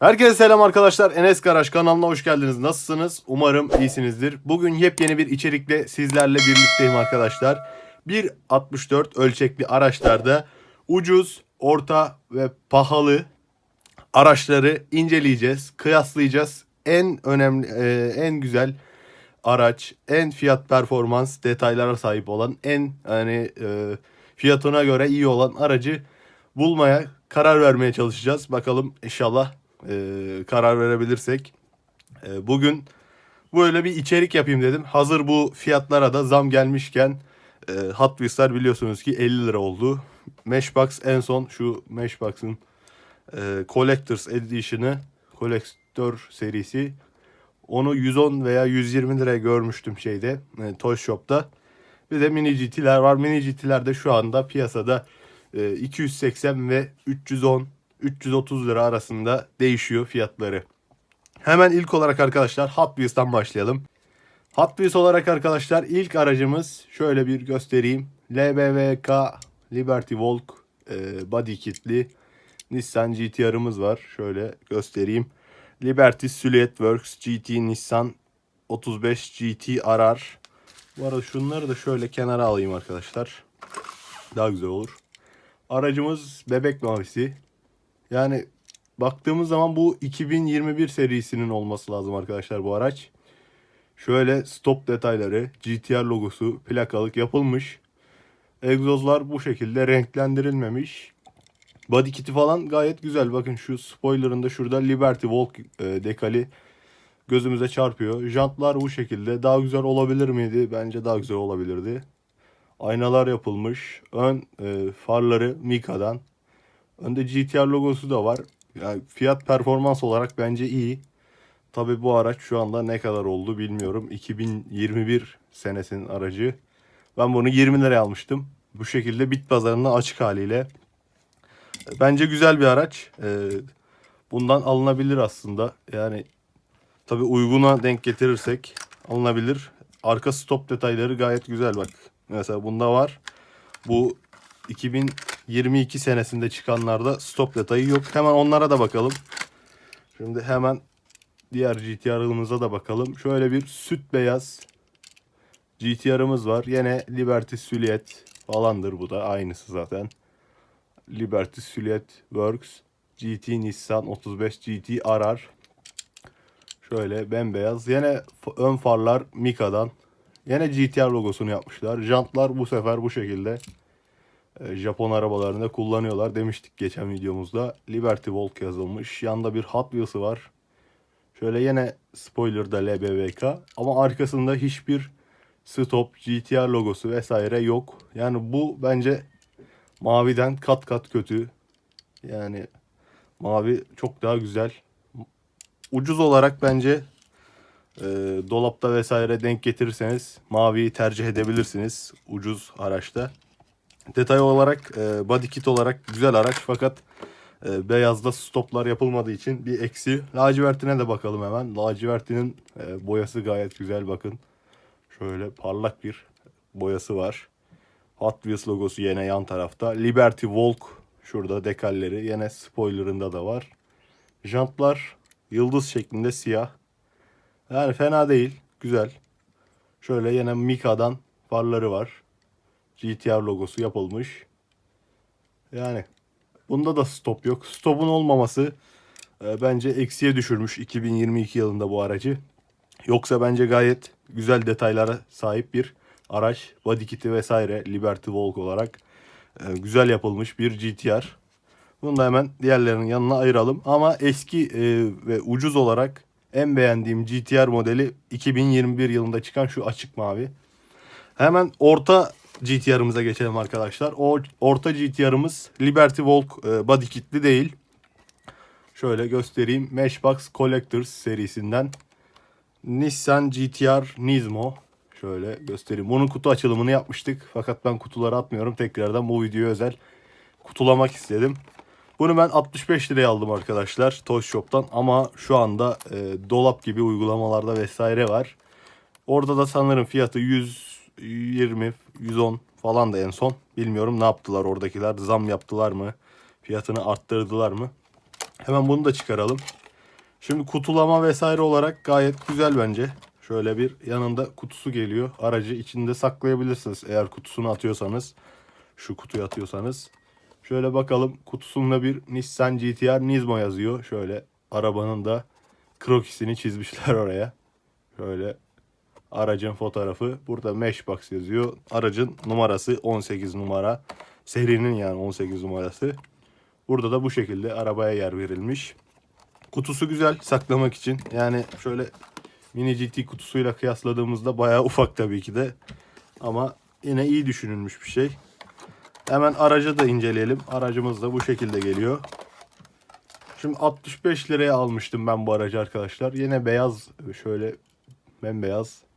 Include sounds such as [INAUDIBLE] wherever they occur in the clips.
Herkese selam arkadaşlar. Enes Garaj kanalına hoş geldiniz. Nasılsınız? Umarım iyisinizdir. Bugün yepyeni bir içerikle sizlerle birlikteyim arkadaşlar. 1.64 ölçekli araçlarda ucuz, orta ve pahalı araçları inceleyeceğiz, kıyaslayacağız. En önemli, e, en güzel araç, en fiyat performans detaylara sahip olan, en hani fiyatına göre iyi olan aracı bulmaya, karar vermeye çalışacağız. Bakalım inşallah e, karar verebilirsek. E, bugün böyle bir içerik yapayım dedim. Hazır bu fiyatlara da zam gelmişken e, Hot Wheels'lar biliyorsunuz ki 50 lira oldu. Matchbox en son şu Matchbox'ın e, Collector's Edition'ı, Collector serisi. Onu 110 veya 120 liraya görmüştüm şeyde, e, Toy Shop'ta. Bir de mini GT'ler var. Mini GT'ler de şu anda piyasada e, 280 ve 310 330 lira arasında değişiyor fiyatları. Hemen ilk olarak arkadaşlar Hot Wheels'tan başlayalım. Hot Wheels olarak arkadaşlar ilk aracımız şöyle bir göstereyim. LBVK Liberty Walk e, body kitli Nissan GTR'ımız var. Şöyle göstereyim. Liberty Silhouette Works GT Nissan 35 GT RR. Bu arada şunları da şöyle kenara alayım arkadaşlar. Daha güzel olur. Aracımız bebek mavisi. Yani baktığımız zaman bu 2021 serisinin olması lazım arkadaşlar bu araç. Şöyle stop detayları, GTR logosu, plakalık yapılmış. Egzozlar bu şekilde renklendirilmemiş. Body kit'i falan gayet güzel. Bakın şu spoilerında şurada Liberty Walk e, dekali gözümüze çarpıyor. Jantlar bu şekilde. Daha güzel olabilir miydi? Bence daha güzel olabilirdi. Aynalar yapılmış. Ön e, farları Mika'dan. Önde GTR logosu da var. Yani fiyat performans olarak bence iyi. Tabi bu araç şu anda ne kadar oldu bilmiyorum. 2021 senesinin aracı. Ben bunu 20 liraya almıştım. Bu şekilde bit pazarında açık haliyle. Bence güzel bir araç. Ee, bundan alınabilir aslında. Yani tabi uyguna denk getirirsek alınabilir. Arka stop detayları gayet güzel bak. Mesela bunda var. Bu 2022 senesinde çıkanlarda stop detayı yok. Hemen onlara da bakalım. Şimdi hemen diğer GTR'ımıza da bakalım. Şöyle bir süt beyaz GTR'ımız var. Yine Liberty Silhouette falandır bu da aynısı zaten. Liberty Silhouette Works GT Nissan 35 GT RR. Şöyle bembeyaz. Yine ön farlar Mika'dan. Yine GTR logosunu yapmışlar. Jantlar bu sefer bu şekilde. E, Japon arabalarında kullanıyorlar demiştik geçen videomuzda. Liberty Walk yazılmış. Yanında bir Hot Wheels'ı var. Şöyle yine spoiler'da LBVK ama arkasında hiçbir stop, GTR logosu vesaire yok. Yani bu bence maviden kat kat kötü. Yani mavi çok daha güzel. Ucuz olarak bence e, dolapta vesaire denk getirirseniz maviyi tercih edebilirsiniz ucuz araçta. Detay olarak e, body kit olarak güzel araç fakat e, beyazda stoplar yapılmadığı için bir eksi. Lacivertine de bakalım hemen. Lacivertinin e, boyası gayet güzel bakın. Şöyle parlak bir boyası var. Hot Wheels logosu yine yan tarafta. Liberty Walk şurada dekalleri yine spoilerında da var. Jantlar yıldız şeklinde siyah. Yani fena değil. Güzel. Şöyle yine Mika'dan farları var. GTR logosu yapılmış. Yani bunda da stop yok. Stopun olmaması e, bence eksiye düşürmüş 2022 yılında bu aracı. Yoksa bence gayet güzel detaylara sahip bir araç. Body kit'i vesaire Liberty Walk olarak e, güzel yapılmış bir GTR. Bunu da hemen diğerlerinin yanına ayıralım. Ama eski e, ve ucuz olarak en beğendiğim GTR modeli 2021 yılında çıkan şu açık mavi. Hemen orta GTR'ımıza geçelim arkadaşlar. O orta GTR'ımız Liberty Walk e, body kitli değil. Şöyle göstereyim. Matchbox Collectors serisinden Nissan GTR Nismo. Şöyle göstereyim. Bunun kutu açılımını yapmıştık. Fakat ben kutuları atmıyorum. Tekrardan bu videoya özel kutulamak istedim. Bunu ben 65 liraya aldım arkadaşlar Toy Shop'tan ama şu anda e, dolap gibi uygulamalarda vesaire var. Orada da sanırım fiyatı 120, 110 falan da en son. Bilmiyorum ne yaptılar oradakiler. Zam yaptılar mı? Fiyatını arttırdılar mı? Hemen bunu da çıkaralım. Şimdi kutulama vesaire olarak gayet güzel bence. Şöyle bir yanında kutusu geliyor. Aracı içinde saklayabilirsiniz eğer kutusunu atıyorsanız. Şu kutuyu atıyorsanız. Şöyle bakalım kutusunda bir Nissan GTR Nismo yazıyor. Şöyle arabanın da krokisini çizmişler [LAUGHS] oraya. Şöyle aracın fotoğrafı. Burada Meshbox yazıyor. Aracın numarası 18 numara. Serinin yani 18 numarası. Burada da bu şekilde arabaya yer verilmiş. Kutusu güzel saklamak için. Yani şöyle mini GT kutusuyla kıyasladığımızda bayağı ufak tabii ki de. Ama yine iyi düşünülmüş bir şey. Hemen aracı da inceleyelim. Aracımız da bu şekilde geliyor. Şimdi 65 liraya almıştım ben bu aracı arkadaşlar. Yine beyaz şöyle bembeyaz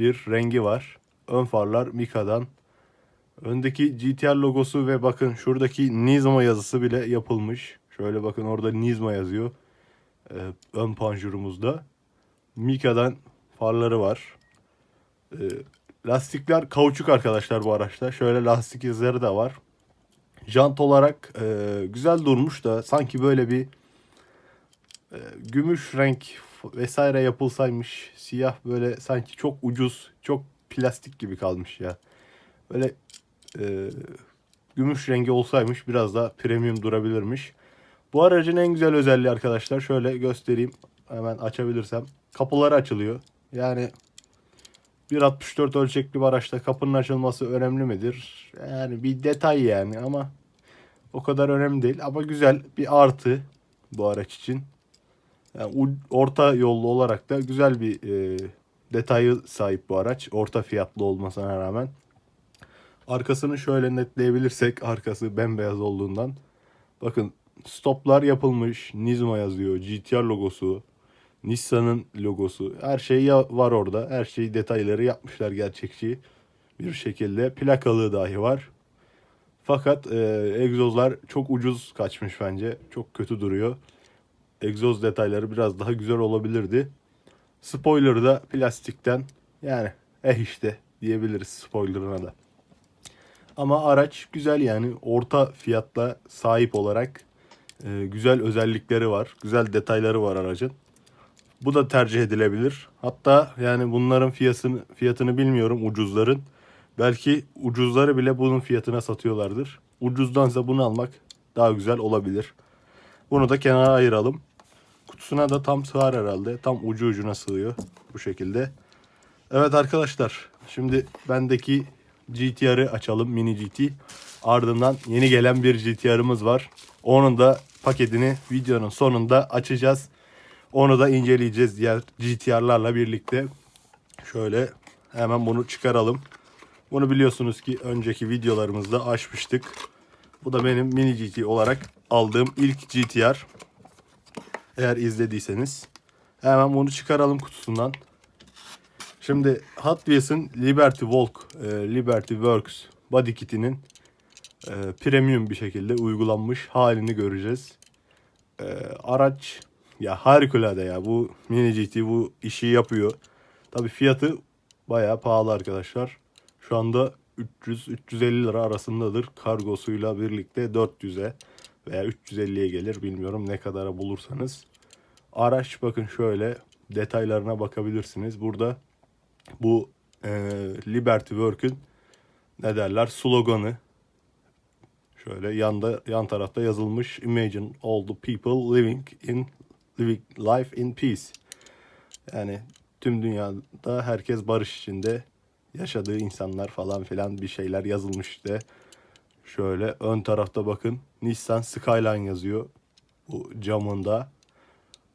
bir rengi var. Ön farlar Mika'dan. Öndeki GTR logosu ve bakın şuradaki Nismo yazısı bile yapılmış. Şöyle bakın orada Nismo yazıyor. Ee, ön panjurumuzda. Mika'dan farları var. Ee, lastikler kauçuk arkadaşlar bu araçta. Şöyle lastik izleri de var. Jant olarak e, güzel durmuş da sanki böyle bir e, gümüş renk vesaire yapılsaymış. Siyah böyle sanki çok ucuz, çok plastik gibi kalmış ya. Böyle e, gümüş rengi olsaymış biraz daha premium durabilirmiş. Bu aracın en güzel özelliği arkadaşlar şöyle göstereyim. Hemen açabilirsem. Kapıları açılıyor. Yani 1.64 ölçekli bir araçta kapının açılması önemli midir? Yani bir detay yani ama o kadar önemli değil. Ama güzel bir artı bu araç için. Yani orta yollu olarak da güzel bir e, detayı sahip bu araç. Orta fiyatlı olmasına rağmen. Arkasını şöyle netleyebilirsek arkası bembeyaz olduğundan. Bakın stoplar yapılmış. Nismo yazıyor. GTR logosu. Nissan'ın logosu. Her şey var orada. Her şey detayları yapmışlar gerçekçi bir şekilde. Plakalığı dahi var. Fakat e, egzozlar çok ucuz kaçmış bence. Çok kötü duruyor. Egzoz detayları biraz daha güzel olabilirdi. Spoiler da plastikten yani eh işte diyebiliriz spoilerına da. Ama araç güzel yani orta fiyatla sahip olarak e, güzel özellikleri var. Güzel detayları var aracın. Bu da tercih edilebilir. Hatta yani bunların fiyatını fiyatını bilmiyorum ucuzların. Belki ucuzları bile bunun fiyatına satıyorlardır. Ucuzdansa bunu almak daha güzel olabilir. Bunu da kenara ayıralım. Kutusuna da tam sığar herhalde. Tam ucu ucuna sığıyor bu şekilde. Evet arkadaşlar şimdi bendeki GTR'ı açalım mini GT. Ardından yeni gelen bir GTR'ımız var. Onun da paketini videonun sonunda açacağız. Onu da inceleyeceğiz diğer GTR'larla birlikte. Şöyle hemen bunu çıkaralım. Bunu biliyorsunuz ki önceki videolarımızda açmıştık. Bu da benim mini GT olarak aldığım ilk GTR. Eğer izlediyseniz. Hemen bunu çıkaralım kutusundan. Şimdi Hot Wheels'ın Liberty Walk, e, Liberty Works body kitinin e, premium bir şekilde uygulanmış halini göreceğiz. E, araç ya harikulade ya bu mini GT bu işi yapıyor. Tabi fiyatı bayağı pahalı arkadaşlar. Şu anda 300-350 lira arasındadır. Kargosuyla birlikte 400'e veya 350'ye gelir. Bilmiyorum ne kadara bulursanız. Araç bakın şöyle detaylarına bakabilirsiniz. Burada bu e, Liberty Work'ün ne derler sloganı şöyle yanda yan tarafta yazılmış Imagine all the people living in living life in peace. Yani tüm dünyada herkes barış içinde yaşadığı insanlar falan filan bir şeyler yazılmış işte. Şöyle ön tarafta bakın Nissan Skyline yazıyor bu camında.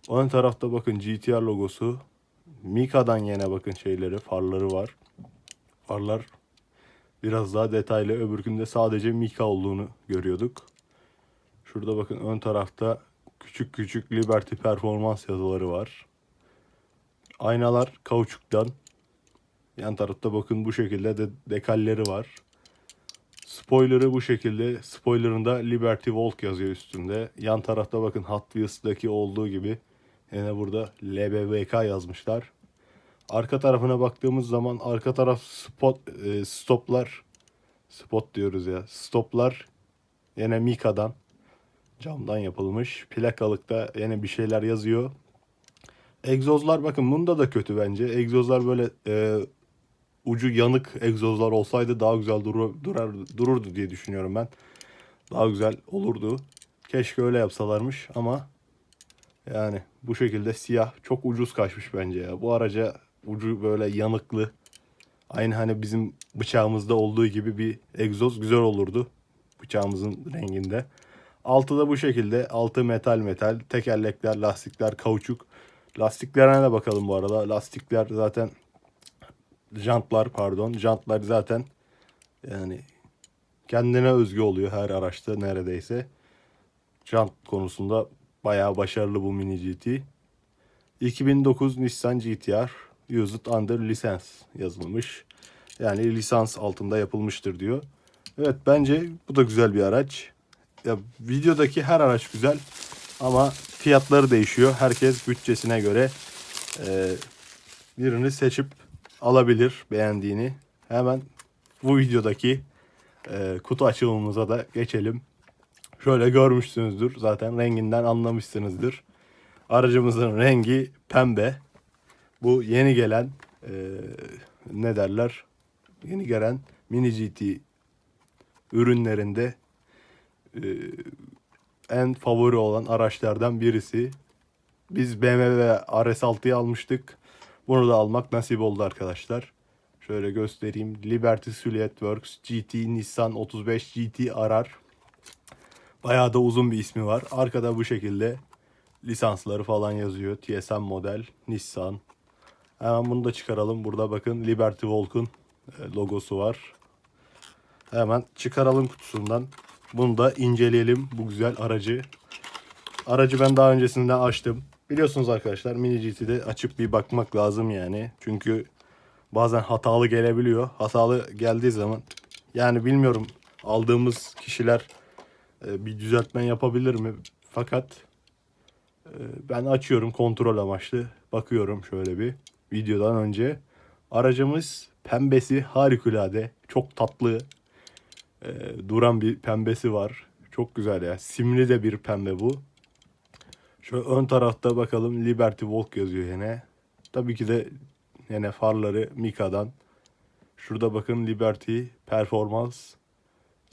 Ön tarafta bakın GTR logosu. Mika'dan yine bakın şeyleri, farları var. Farlar biraz daha detaylı. Öbürkünde sadece Mika olduğunu görüyorduk. Şurada bakın ön tarafta küçük küçük Liberty performans yazıları var. Aynalar kauçuktan. Yan tarafta bakın bu şekilde de dekalleri var. Spoiler'ı bu şekilde. Spoiler'ında Liberty Walk yazıyor üstünde. Yan tarafta bakın Hot Wheels'daki olduğu gibi yine burada LBVK yazmışlar. Arka tarafına baktığımız zaman arka taraf spot e, stoplar spot diyoruz ya. Stoplar yine Mika'dan camdan yapılmış. Plakalıkta yine bir şeyler yazıyor. egzozlar bakın bunda da kötü bence. Egzozlar böyle e, ucu yanık egzozlar olsaydı daha güzel durur, durar, dururdu diye düşünüyorum ben. Daha güzel olurdu. Keşke öyle yapsalarmış ama yani bu şekilde siyah çok ucuz kaçmış bence ya. Bu araca ucu böyle yanıklı. Aynı hani bizim bıçağımızda olduğu gibi bir egzoz güzel olurdu. Bıçağımızın renginde. Altı da bu şekilde. Altı metal metal. Tekerlekler, lastikler, kauçuk. Lastiklerine de bakalım bu arada. Lastikler zaten jantlar pardon. Jantlar zaten yani kendine özgü oluyor her araçta neredeyse. Jant konusunda bayağı başarılı bu Mini GT. 2009 Nissan GT-R Used Under License yazılmış. Yani lisans altında yapılmıştır diyor. Evet bence bu da güzel bir araç. Ya videodaki her araç güzel ama fiyatları değişiyor. Herkes bütçesine göre e, birini seçip alabilir beğendiğini. Hemen bu videodaki e, kutu açılımımıza da geçelim. Şöyle görmüşsünüzdür zaten renginden anlamışsınızdır. Aracımızın rengi pembe. Bu yeni gelen e, ne derler? Yeni gelen Mini GT ürünlerinde e, en favori olan araçlardan birisi. Biz BMW RS6'yı almıştık. Bunu da almak nasip oldu arkadaşlar. Şöyle göstereyim. Liberty Silhouette Works GT Nissan 35 GT Arar. Bayağı da uzun bir ismi var. Arkada bu şekilde lisansları falan yazıyor. TSM model, Nissan. Hemen bunu da çıkaralım. Burada bakın Liberty Volk'un e, logosu var. Hemen çıkaralım kutusundan. Bunu da inceleyelim bu güzel aracı. Aracı ben daha öncesinde açtım. Biliyorsunuz arkadaşlar Mini GT'de açıp bir bakmak lazım yani. Çünkü bazen hatalı gelebiliyor. Hatalı geldiği zaman yani bilmiyorum aldığımız kişiler bir düzeltme yapabilir mi? Fakat e, ben açıyorum kontrol amaçlı. Bakıyorum şöyle bir videodan önce. Aracımız pembesi harikulade. Çok tatlı e, duran bir pembesi var. Çok güzel ya. Simli de bir pembe bu. Şöyle ön tarafta bakalım Liberty Walk yazıyor yine. Tabii ki de yine farları Mika'dan. Şurada bakın Liberty Performance.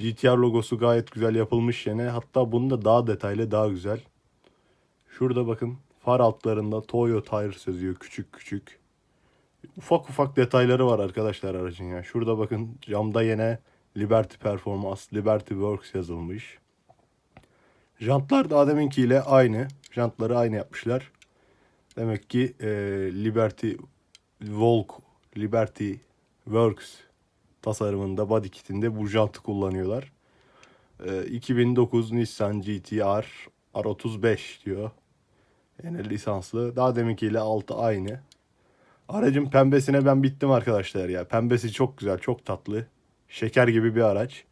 GTR logosu gayet güzel yapılmış yine. Hatta bunun da daha detaylı daha güzel. Şurada bakın far altlarında Toyo Tires yazıyor küçük küçük. Ufak ufak detayları var arkadaşlar aracın ya. Şurada bakın camda yine Liberty Performance, Liberty Works yazılmış. Jantlar daha deminkiyle aynı. Jantları aynı yapmışlar. Demek ki e, Liberty Volk, Liberty Works tasarımında body kitinde bu jantı kullanıyorlar. E, 2009 Nissan GT-R R35 diyor. Yani lisanslı. Daha deminkiyle altı aynı. Aracın pembesine ben bittim arkadaşlar ya. Pembesi çok güzel, çok tatlı. Şeker gibi bir araç.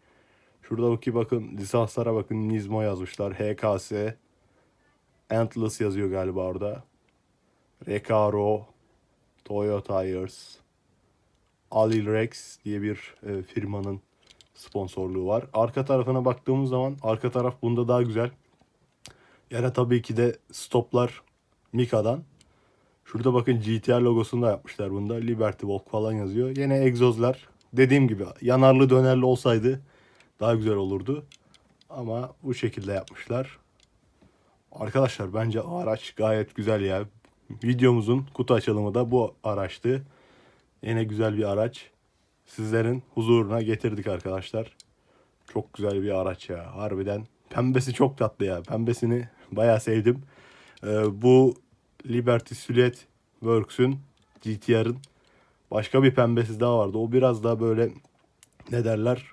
Şurada bakın bakın lisanslara bakın Nismo yazmışlar. HKS Endless yazıyor galiba orada. Recaro Toyo Tires Alirex diye bir e, firmanın sponsorluğu var. Arka tarafına baktığımız zaman arka taraf bunda daha güzel. Yine tabii ki de stoplar Mika'dan. Şurada bakın GTR logosunu da yapmışlar bunda. Liberty Walk falan yazıyor. Yine egzozlar. Dediğim gibi yanarlı dönerli olsaydı daha güzel olurdu. Ama bu şekilde yapmışlar. Arkadaşlar bence araç gayet güzel ya. Videomuzun kutu açılımı da bu araçtı. Yine güzel bir araç. Sizlerin huzuruna getirdik arkadaşlar. Çok güzel bir araç ya. Harbiden. Pembesi çok tatlı ya. Pembesini bayağı sevdim. Ee, bu Liberty Silhouette Works'ün GTR'ın başka bir pembesi daha vardı. O biraz daha böyle ne derler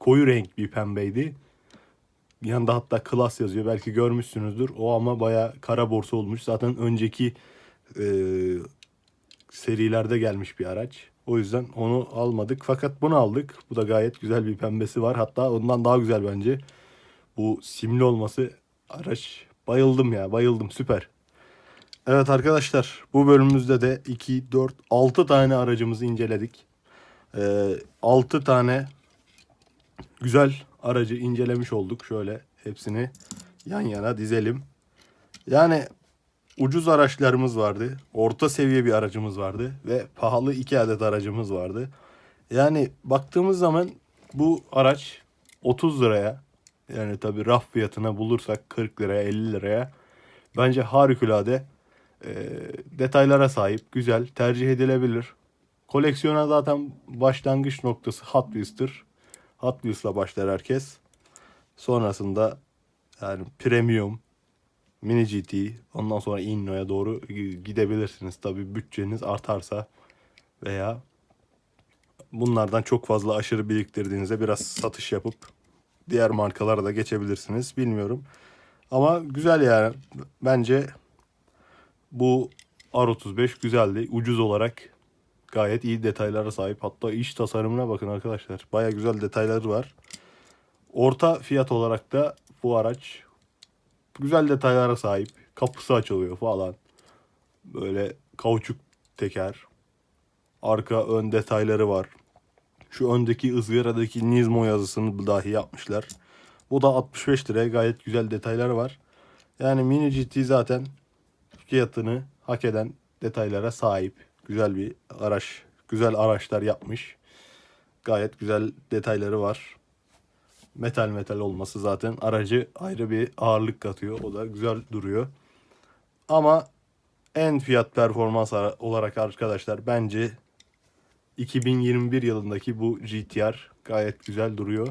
koyu renk bir pembeydi. Yanında hatta klas yazıyor. Belki görmüşsünüzdür. O ama baya kara borsa olmuş. Zaten önceki e, serilerde gelmiş bir araç. O yüzden onu almadık. Fakat bunu aldık. Bu da gayet güzel bir pembesi var. Hatta ondan daha güzel bence. Bu simli olması araç. Bayıldım ya bayıldım süper. Evet arkadaşlar bu bölümümüzde de 2, 4, 6 tane aracımızı inceledik. Ee, 6 tane güzel aracı incelemiş olduk. Şöyle hepsini yan yana dizelim. Yani ucuz araçlarımız vardı. Orta seviye bir aracımız vardı. Ve pahalı iki adet aracımız vardı. Yani baktığımız zaman bu araç 30 liraya yani tabi raf fiyatına bulursak 40 liraya 50 liraya bence harikulade e, detaylara sahip güzel tercih edilebilir. Koleksiyona zaten başlangıç noktası Hot Wheels'tır. Hot Wheels'la başlar herkes. Sonrasında yani premium, mini GT, ondan sonra Inno'ya doğru gidebilirsiniz. Tabi bütçeniz artarsa veya bunlardan çok fazla aşırı biriktirdiğinizde biraz satış yapıp diğer markalara da geçebilirsiniz. Bilmiyorum. Ama güzel yani. Bence bu R35 güzeldi. Ucuz olarak gayet iyi detaylara sahip. Hatta iç tasarımına bakın arkadaşlar. Baya güzel detayları var. Orta fiyat olarak da bu araç güzel detaylara sahip. Kapısı açılıyor falan. Böyle kauçuk teker. Arka ön detayları var. Şu öndeki ızgaradaki Nizmo yazısını dahi yapmışlar. Bu da 65 liraya gayet güzel detayları var. Yani Mini GT zaten fiyatını hak eden detaylara sahip. Güzel bir araç. Güzel araçlar yapmış. Gayet güzel detayları var. Metal metal olması zaten aracı ayrı bir ağırlık katıyor. O da güzel duruyor. Ama en fiyat performans ara- olarak arkadaşlar bence 2021 yılındaki bu GTR gayet güzel duruyor.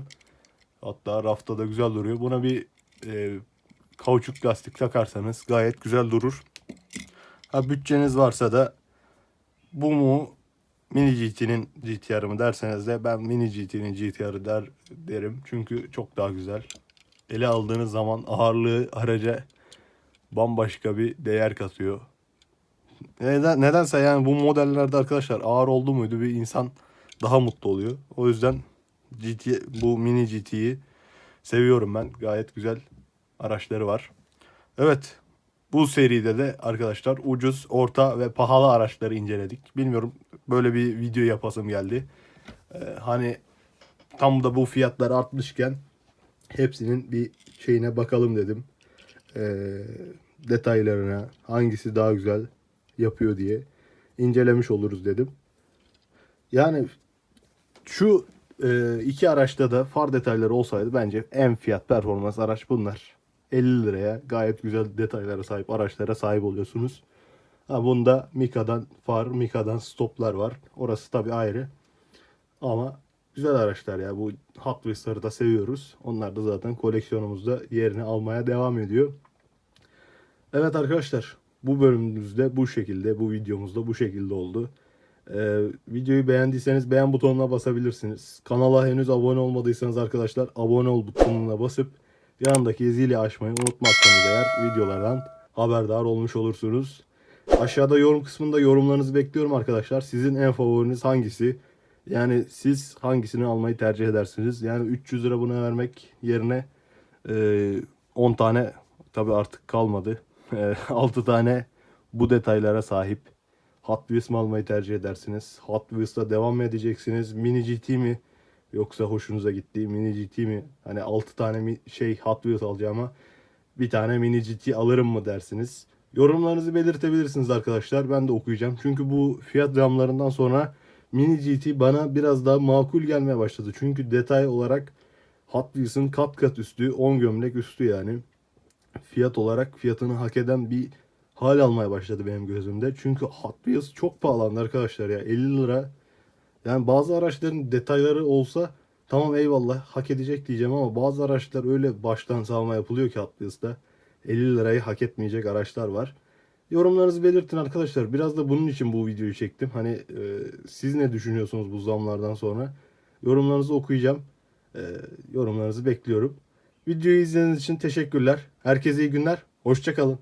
Hatta rafta da güzel duruyor. Buna bir e, kauçuk lastik takarsanız gayet güzel durur. Ha bütçeniz varsa da bu mu Mini GT'nin GTR'ı mı derseniz de ben Mini GT'nin GTR'ı der derim. Çünkü çok daha güzel. Ele aldığınız zaman ağırlığı araca bambaşka bir değer katıyor. Neden, nedense yani bu modellerde arkadaşlar ağır oldu muydu bir insan daha mutlu oluyor. O yüzden GT, bu Mini GT'yi seviyorum ben. Gayet güzel araçları var. Evet bu seride de arkadaşlar ucuz, orta ve pahalı araçları inceledik. Bilmiyorum böyle bir video yapasım geldi. Ee, hani tam da bu fiyatlar artmışken hepsinin bir şeyine bakalım dedim. Ee, detaylarına hangisi daha güzel yapıyor diye incelemiş oluruz dedim. Yani şu e, iki araçta da far detayları olsaydı bence en fiyat performans araç bunlar. 50 liraya gayet güzel detaylara sahip araçlara sahip oluyorsunuz. Ha bunda Mika'dan far, Mika'dan stoplar var. Orası tabi ayrı. Ama güzel araçlar ya. Bu Hot Wheels'ları da seviyoruz. Onlar da zaten koleksiyonumuzda yerini almaya devam ediyor. Evet arkadaşlar bu bölümümüzde bu şekilde, bu videomuzda bu şekilde oldu. Ee, videoyu beğendiyseniz beğen butonuna basabilirsiniz. Kanala henüz abone olmadıysanız arkadaşlar abone ol butonuna basıp yanındaki zili açmayı unutmazsanız eğer videolardan haberdar olmuş olursunuz. Aşağıda yorum kısmında yorumlarınızı bekliyorum arkadaşlar. Sizin en favoriniz hangisi? Yani siz hangisini almayı tercih edersiniz? Yani 300 lira buna vermek yerine e, 10 tane tabi artık kalmadı. [LAUGHS] 6 tane bu detaylara sahip Hot Wheels mi almayı tercih edersiniz? Hot Wheels'la devam mı edeceksiniz? Mini GT mi? Yoksa hoşunuza gitti Mini GT mi? Hani 6 tane mi- şey Hot Wheels alacağıma bir tane Mini GT alırım mı dersiniz? Yorumlarınızı belirtebilirsiniz arkadaşlar. Ben de okuyacağım. Çünkü bu fiyat ramlarından sonra Mini GT bana biraz daha makul gelmeye başladı. Çünkü detay olarak Hot Wheels'ın kat kat üstü, 10 gömlek üstü yani fiyat olarak fiyatını hak eden bir hal almaya başladı benim gözümde. Çünkü Hot Wheels çok pahalandı arkadaşlar ya 50 lira. Yani bazı araçların detayları olsa tamam eyvallah hak edecek diyeceğim ama bazı araçlar öyle baştan savma yapılıyor ki Hot Wheels'ta 50 lirayı hak etmeyecek araçlar var. Yorumlarınızı belirtin arkadaşlar. Biraz da bunun için bu videoyu çektim. Hani e, siz ne düşünüyorsunuz bu zamlardan sonra? Yorumlarınızı okuyacağım. E, yorumlarınızı bekliyorum. Videoyu izlediğiniz için teşekkürler. Herkese iyi günler. Hoşçakalın.